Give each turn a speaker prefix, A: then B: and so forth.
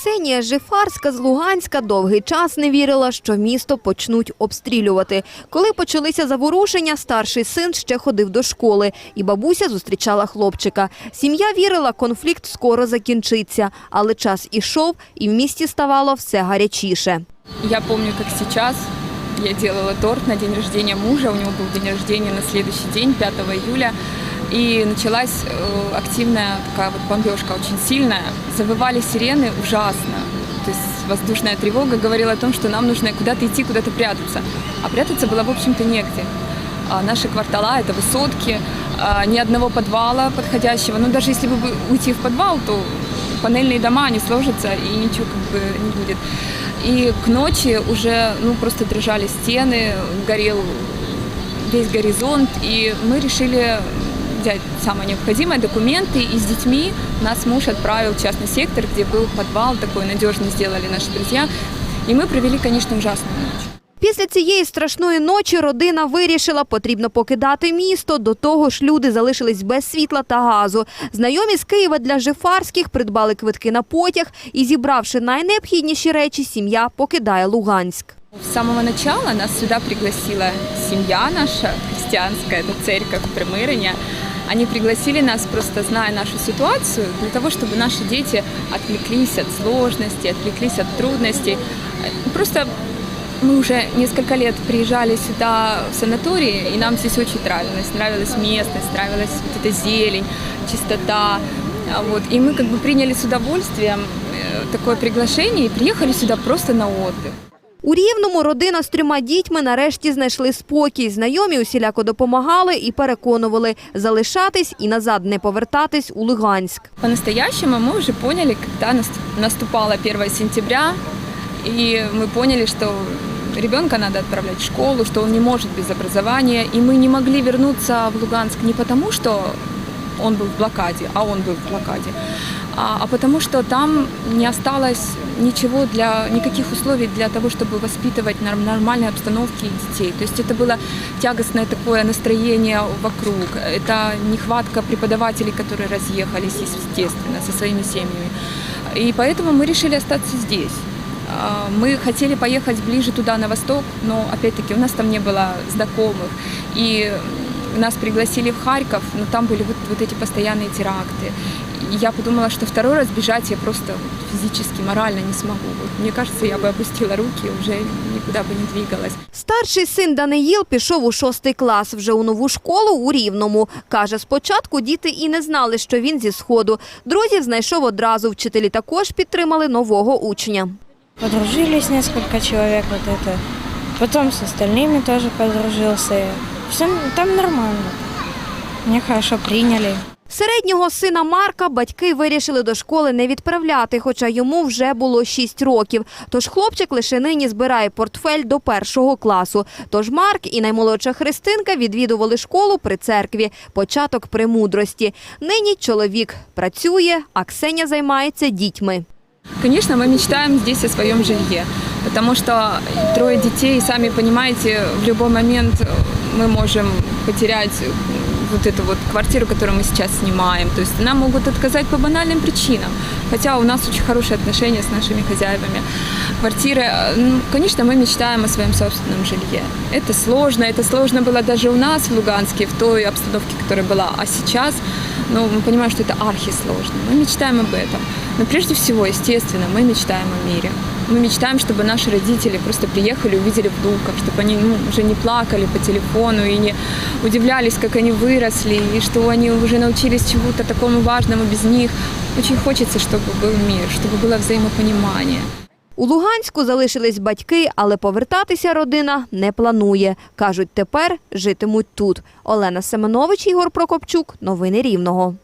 A: Ксенія Жифарська з Луганська довгий час не вірила, що місто почнуть обстрілювати. Коли почалися заворушення, старший син ще ходив до школи, і бабуся зустрічала хлопчика. Сім'я вірила, конфлікт скоро закінчиться, але час ішов, і в місті ставало все гарячіше.
B: Я помню, как сейчас. Я делала торт на день рождения мужа. У него был день рождения на следующий день, 5 июля. И началась э, активная такая вот бомбежка, очень сильная. Завывали сирены ужасно. То есть воздушная тревога говорила о том, что нам нужно куда-то идти, куда-то прятаться. А прятаться было, в общем-то, негде. А наши квартала – это высотки, а, ни одного подвала подходящего. Ну, даже если бы уйти в подвал, то панельные дома, они сложатся, и ничего как бы не будет. И к ночи уже ну, просто дрожали стены, горел весь горизонт, и мы решили взять самое необходимое, документы, и с детьми нас муж отправил в частный сектор, где был подвал, такой надежный сделали наши друзья. И мы провели, конечно, ужасную ночь.
A: Після цієї страшної ночі родина вирішила, потрібно покидати місто. До того ж, люди залишились без світла та газу. Знайомі з Києва для Жифарських придбали квитки на потяг і, зібравши найнеобхідніші речі, сім'я покидає Луганськ.
B: С самого начала нас сюда пригласила семья наша, христианская, это церковь Примирения. Они пригласили нас, просто зная нашу ситуацию, для того, чтобы наши дети отвлеклись от сложностей, отвлеклись от трудностей. Э, Просто мы уже несколько лет приезжали сюда в санатории, и нам здесь очень нравилось. Нравилась местность, нравилась вот эта зелень, чистота. А Вот. И мы как бы приняли с удовольствием э, такое приглашение и приехали сюда просто на отдых.
A: У Рівному родина з трьома дітьми нарешті знайшли спокій. Знайомі усіляко допомагали і переконували залишатись і назад не повертатись у Луганськ.
B: По-настоящему мы уже поняли, когда нас- наступало 1 сентября, и мы поняли, что ребенка надо отправлять в школу, что он не может без образования, и мы не могли вернуться в Луганск не потому, что он был в блокаде, а он был в блокаде, а, а потому что там не осталось ничего для никаких условий для того, чтобы воспитывать норм- нормальной обстановки детей. То есть это было тягостное такое настроение вокруг, это нехватка преподавателей, которые разъехались, естественно, со своими семьями. И поэтому мы решили остаться здесь. А, Мы хотели поехать ближе туда, на восток, но опять-таки у нас там не было знакомых. И нас пригласили в Харьков, но там были вот, вот эти постоянные теракты. И я подумала, что второй раз бежать я просто физически, морально не смогу. Вот мне кажется, я бы опустила руки, уже никуда бы не двигалась.
A: Старший син Даниїл пішов у шостий клас вже у нову школу у Рівному. Каже, спочатку діти і не знали, що він зі сходу. Друзів знайшов одразу. Вчителі також підтримали нового учня.
C: Подружились несколько человек вот это. Потом с остальными тоже подружился. Все там нормально. Меня хорошо приняли.
A: Середнього сина Марка батьки вирішили до школи не відправляти, хоча йому вже було 6 років. Тож хлопчик лише нині збирає портфель до першого класу. Тож Марк і наймолодша Христинка відвідували школу при церкві. Початок премудрості. Нині чоловік працює, а Ксеня займається дітьми.
B: Конечно, мы мечтаем здесь о своем жилье, потому что трое детей, и сами понимаете, в любой момент э, мы можем потерять э, вот эту вот квартиру, которую мы сейчас снимаем. То есть нам могут отказать по банальным причинам. Хотя у нас очень хорошие отношения с нашими хозяевами квартиры. Э, ну, Конечно, мы мечтаем о своем собственном жилье. Это сложно. Это сложно было даже у нас в Луганске, в той обстановке, которая была. А сейчас, ну, мы понимаем, что это архисложно. Мы мечтаем об этом. Но прежде всего, естественно, мы мечтаем о мире. Мы мечтаем, чтобы наши родители просто приехали, увидели внуков, чтобы они ну, уже не плакали по телефону и не удивлялись, как они выросли, и что они уже научились чему-то такому важному без них. Очень хочется, чтобы был мир, чтобы было взаимопонимание.
A: У Луганську залишились батьки, але повертатися родина не планує. Кажуть, тепер житимуть тут. Олена Семенович, Ігор Прокопчук. Новини Рівного.